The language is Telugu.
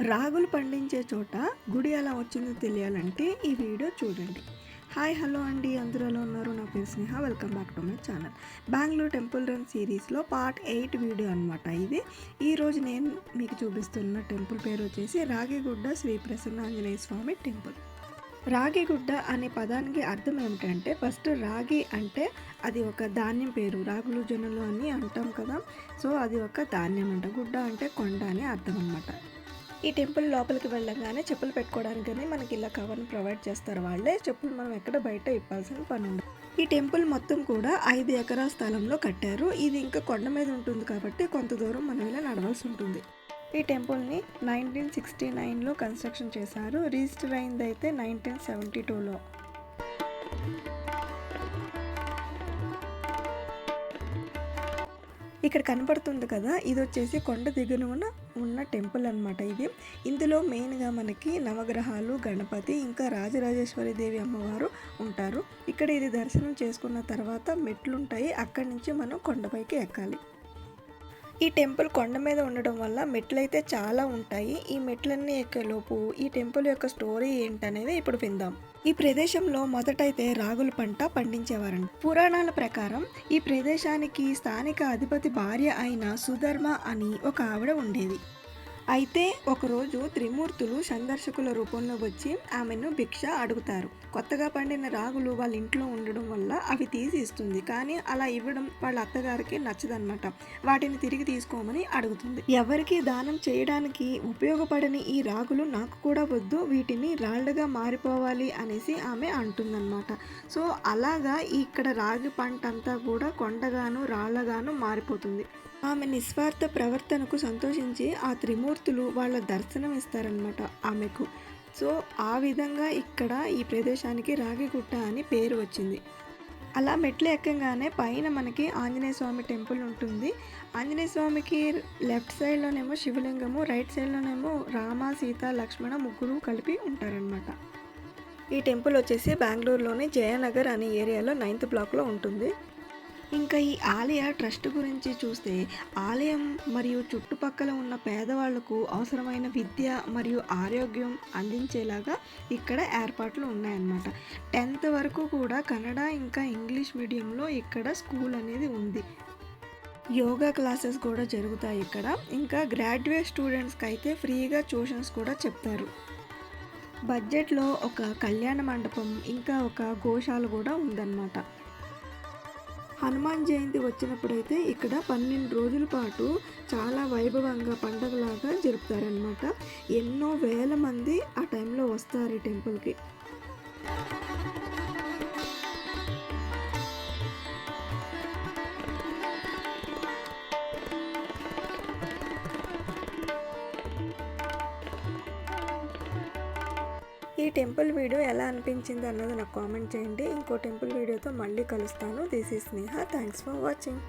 రాగులు పండించే చోట గుడి ఎలా వచ్చిందో తెలియాలంటే ఈ వీడియో చూడండి. హాయ్ హలో అండి. అందరూ ఉన్నారు? నా పేరు Sneha. Welcome back to my channel. Bengaluru temple run సిరీస్లో పార్ట్ ఎయిట్ వీడియో అనమాట ఇది. ఈరోజు నేను మీకు చూపిస్తున్న టెంపుల్ పేరు వచ్చేసి రాగిగుడ్డ శ్రీ ప్రసన్న ఆంజనేయ స్వామి టెంపుల్. రాగిగుడ్డ అనే పదానికి అర్థం ఏమిటంటే ఫస్ట్ రాగి అంటే అది ఒక ధాన్యం పేరు. రాగులు జొన్నలు అని అంటాం కదా. సో అది ఒక ధాన్యం అంట. గుడ్డ అంటే కొండ అని అర్థం అనమాట ఈ టెంపుల్ లోపలికి వెళ్ళగానే చెప్పులు పెట్టుకోవడానికని మనకి ఇలా కవర్ని ప్రొవైడ్ చేస్తారు. వాళ్ళే చెప్పులు మనం ఎక్కడ బయట ఇప్పాల్సిన పని ఉండదు. ఈ టెంపుల్ మొత్తం కూడా ఐదు ఎకరాల స్థలంలో కట్టారు. ఇది ఇంకా కొండ మీద ఉంటుంది కాబట్టి కొంత దూరం మనం ఇలా నడవాల్సి ఉంటుంది. ఈ టెంపుల్ని నైన్టీన్ సిక్స్టీ నైన్లో కన్స్ట్రక్షన్ చేశారు. రిజిస్టర్ అయింది అయితే నైన్టీన్ సెవెంటీ టూలో. ఇక్కడ కనపడుతుంది కదా ఇది వచ్చేసి కొండ దిగున ఉన్న టెంపుల్ అనమాట ఇది. ఇందులో మెయిన్గా మనకి నవగ్రహాలు గణపతి ఇంకా రాజరాజేశ్వరి దేవి అమ్మవారు ఉంటారు. ఇక్కడ ఇది దర్శనం చేసుకున్న తర్వాత మెట్లుంటాయి. అక్కడి నుంచి మనం కొండపైకి ఎక్కాలి. ఈ టెంపుల్ కొండ మీద ఉండడం వల్ల మెట్లయితే చాలా ఉంటాయి. ఈ మెట్లన్నీ ఎక్కేలోపు ఈ టెంపుల్ యొక్క స్టోరీ ఏంటనేది ఇప్పుడు విందాం. ఈ ప్రదేశంలో మొదటైతే రాగుల పంట పండించేవారండి పురాణాల ప్రకారం ఈ ప్రదేశానికి స్థానిక అధిపతి భార్య అయిన సుధర్మ అని ఒక ఆవిడ ఉండేది. అయితే ఒకరోజు త్రిమూర్తులు సందర్శకుల రూపంలో వచ్చి ఆమెను భిక్ష అడుగుతారు. కొత్తగా పండిన రాగులు వాళ్ళ ఇంట్లో ఉండడం వల్ల అవి తీసి ఇస్తుంది. కానీ అలా ఇవ్వడం వాళ్ళ అత్తగారికి నచ్చదనమాట వాటిని తిరిగి తీసుకోమని అడుగుతుంది. ఎవరికి దానం చేయడానికి ఉపయోగపడని ఈ రాగులు నాకు కూడా వద్దు వీటిని రాళ్ళగా మారిపోవాలి అనేసి ఆమె అంటుందన్నమాట. సో అలాగా ఇక్కడ రాగి పంట అంతా కూడా కొండగాను రాళ్ళగాను మారిపోతుంది. ఆమె నిస్వార్థ ప్రవర్తనకు సంతోషించి ఆ త్రిమూర్తులు వాళ్ళ దర్శనం ఇస్తారనమాట ఆమెకు. సో ఆ విధంగా ఇక్కడ ఈ ప్రదేశానికి రాగిగుట్ట అని పేరు వచ్చింది. అలా మెట్లు ఎక్కగానే పైన మనకి ఆంజనేయ స్వామి టెంపుల్ ఉంటుంది. ఆంజనేయ స్వామికి లెఫ్ట్ సైడ్లోనేమో శివలింగము రైట్ సైడ్లోనేమో రామ సీత లక్ష్మణ ముగ్గురు కలిపి ఉంటారనమాట ఈ టెంపుల్ వచ్చేసి బెంగళూరులోని జయనగర్ అనే ఏరియాలో నైన్త్ బ్లాక్లో ఉంటుంది. ఇంకా ఈ ఆలయ ట్రస్ట్ గురించి చూస్తే ఆలయం మరియు చుట్టుపక్కల ఉన్న పేదవాళ్ళకు అవసరమైన విద్య మరియు ఆరోగ్యం అందించేలాగా ఇక్కడ ఏర్పాట్లు ఉన్నాయన్నమాట. టెన్త్ వరకు కూడా కన్నడ ఇంకా ఇంగ్లీష్ మీడియంలో ఇక్కడ స్కూల్ అనేది ఉంది. యోగా క్లాసెస్ కూడా జరుగుతాయి ఇక్కడ. ఇంకా గ్రాడ్యుయేట్ స్టూడెంట్స్కి అయితే ఫ్రీగా ట్యూషన్స్ కూడా చెప్తారు. బడ్జెట్లో ఒక కళ్యాణ మండపం ఇంకా ఒక గోశాల కూడా ఉందన్నమాట. హనుమాన్ జయంతి వచ్చినప్పుడైతే ఇక్కడ పన్నెండు రోజుల పాటు చాలా వైభవంగా పండగలాగా జరుపుతారనమాట ఎన్నో వేల మంది ఆ టైంలో వస్తారు ఈ టెంపుల్కి. ఈ టెంపుల్ వీడియో ఎలా అనిపించింది అన్నది నాకు కామెంట్ చేయండి. ఇంకో టెంపుల్ వీడియోతో మళ్ళీ కలుస్తాను. This is Sneha thanks for watching